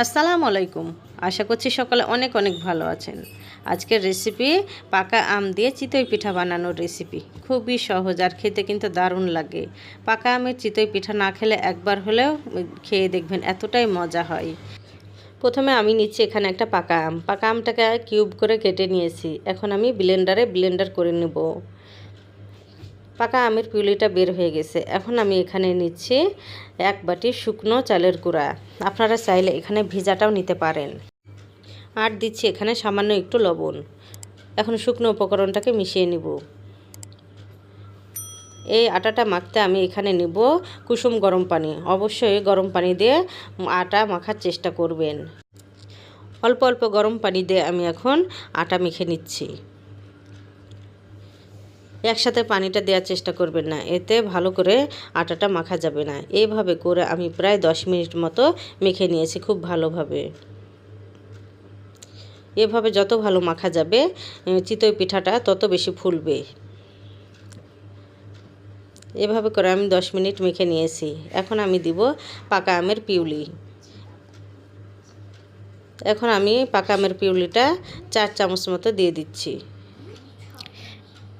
আসসালামু আলাইকুম। আশা করছি সকালে অনেক অনেক ভালো আছেন। আজকের রেসিপি পাকা আম দিয়ে চিতই পিঠা বানানোর রেসিপি খুবই সহজ আর খেতে কিন্তু দারুণ লাগে। পাকা আমের চিতই পিঠা না খেলে একবার হলেও খেয়ে দেখবেন এতটাই মজা হয়। প্রথমে আমি নিচ্ছি এখানে একটা পাকা আম। পাকা আমটাকে কিউব করে কেটে নিয়েছি। এখন আমি ব্লেন্ডারে ব্লেন্ডার করে নেব। পাকা আমের পিউলিটা বের হয়ে গেছে। এখন আমি এখানে নিচ্ছি এক বাটি শুকনো চালের গুঁড়া। আপনারা চাইলে এখানে ভিজাটাও নিতে পারেন। আর দিচ্ছি এখানে সামান্য একটু লবণ। এখন শুকনো উপকরণটাকে মিশিয়ে নিব। এই আটাটা মাখতে আমি এখানে নিব কুসুম গরম পানি। অবশ্যই গরম পানি দিয়ে আটা মাখার চেষ্টা করবেন। অল্প অল্প গরম পানি দিয়ে আমি এখন আটা মেখে নিচ্ছি। একসাথে পানিটা দেওয়ার চেষ্টা করবেন না। এতে ভালো করে আটাটা মাখা যাবে না। এইভাবে করে আমি প্রায় দশ মিনিট মতো মেখে নিয়েছি খুব ভালোভাবে। এভাবে যত ভালো মাখা যাবে চিতই পিঠাটা তত বেশি ফুলবে। এভাবে করে আমি দশ মিনিট মেখে নিয়েছি। এখন আমি দিব পাকা আমের পিউলি। এখন আমি পাকা আমের পিউলিটা চার চামচ মতো দিয়ে দিচ্ছি।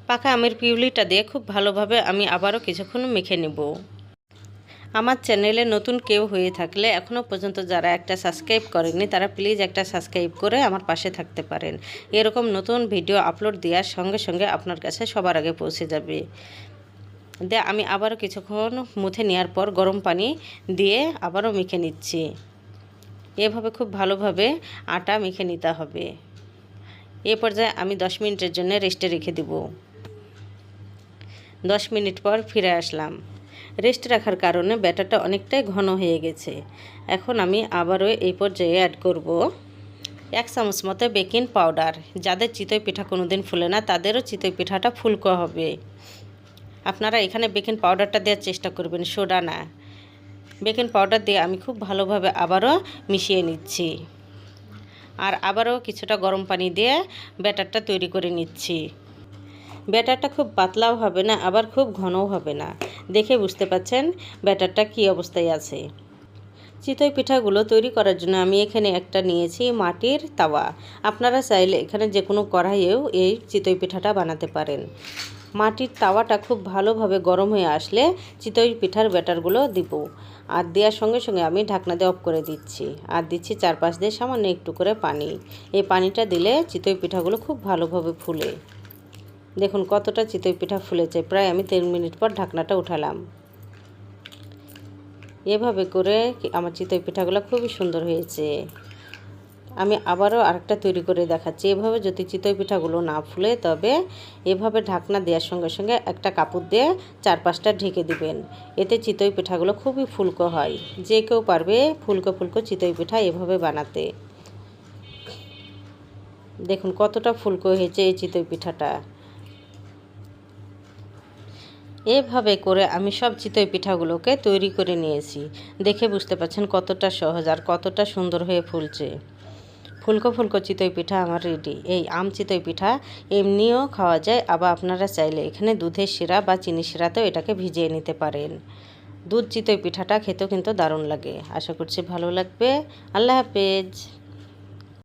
পাকা আমের পিউলিটা দিয়ে খুব ভালোভাবে আমি আবারও কিছুক্ষণ মেখে নেব। আমার চ্যানেলে নতুন কেউ হয়ে থাকলে এখনও পর্যন্ত যারা একটা সাবস্ক্রাইব করেননি, তারা প্লিজ একটা সাবস্ক্রাইব করে আমার পাশে থাকতে পারেন। এরকম নতুন ভিডিও আপলোড দেওয়ার সঙ্গে সঙ্গে আপনার কাছে সবার আগে পৌঁছে যাবে। দে, আমি আবারও কিছুক্ষণ মুথে নেওয়ার পর গরম পানি দিয়ে আবারও মেখে নিচ্ছি। এভাবে খুব ভালোভাবে আটা মেখে নিতে হবে। এ পর্যায়ে আমি দশ মিনিটের জন্য রেস্টে রেখে দেবো। দশ মিনিট পর ফিরে আসলাম। রেস্ট রাখার কারণে ব্যাটারটা অনেকটাই ঘন হয়ে গেছে। এখন আমি আবারও এই পর্যায়ে অ্যাড করব। এক চামচ মতো বেকিং পাউডার যাদের চিতই পিঠা কোনো দিন ফুলে না, তাদেরও চিতই পিঠাটা ফুলকো হবে। আপনারা এখানে বেকিং পাউডারটা দেওয়ার চেষ্টা করবেন, সোডা না। বেকিং পাউডার দিয়ে আমি খুব ভালোভাবে আবারও মিশিয়ে নিচ্ছি। আর আবারও কিছুটা গরম পানি দিয়ে ব্যাটারটা তৈরি করে নিচ্ছি। ব্যাটারটা খুব পাতলাও হবে না, আবার খুব ঘনও হবে না। দেখে বুঝতে পাচ্ছেন ব্যাটারটা কী অবস্থায় আছে। চিতই পিঠাগুলো তৈরি করার জন্য আমি এখানে একটা নিয়েছি মাটির তাওয়া। আপনারা চাইলে এখানে যে কোনো কড়াইয়েও এই চিতই পিঠাটা বানাতে পারেন। মাটির তাওয়াটা খুব ভালোভাবে গরম হয়ে আসলে চিতই পিঠার ব্যাটারগুলো দিব। আর দেওয়ার সঙ্গে সঙ্গে আমি ঢাকনা দিয়ে অফ করে দিচ্ছি। আর দিচ্ছি চারপাশ দিয়ে সামান্য একটু করে পানি। এই পানিটা দিলে চিতই পিঠাগুলো খুব ভালোভাবে ফুলে। দেখুন কতটা চিতই পিঠা ফুলেছে। প্রায় আমি তিন মিনিট পর ঢাকনাটা উঠালাম। এভাবে করে আমার চিতই পিঠাগুলো খুবই সুন্দর হয়েছে। আমি আবারও আরেকটা তৈরি করে দেখাচ্ছি। এভাবে যদি চিতই পিঠাগুলো না ফুলে, তবে এভাবে ঢাকনা দেওয়ার সঙ্গে সঙ্গে একটা কাপড় দিয়ে চারপাশটা ঢেকে দিবেন। এতে চিতই পিঠাগুলো খুবই ফুলকো হয়। যে কেউ পারবে ফুলকো ফুলকো চিতই পিঠা এভাবে বানাতে। দেখুন কতটা ফুলকো হয়েছে এই চিতই পিঠাটা। এভাবে করে আমি সব চিতই পিঠাগুলোকে তৈরি করে নিয়েছি। দেখে বুঝতে পারছেন কতটা সহজ আর কতটা সুন্দর হয়ে ফুলছে। ফুলকো ফুলকো চিতই পিঠা আমার রেডি এই আম চিতই পিঠা এমনিও খাওয়া যায়, আবার আপনারা চাইলে এখানে দুধের শিরা বা চিনি শিরাতেও এটাকে ভিজিয়ে নিতে পারেন। দুধ চিতই পিঠাটা খেতেও কিন্তু দারুণ লাগে। আশা করছি ভালো লাগবে। আল্লাহ হাফেজ।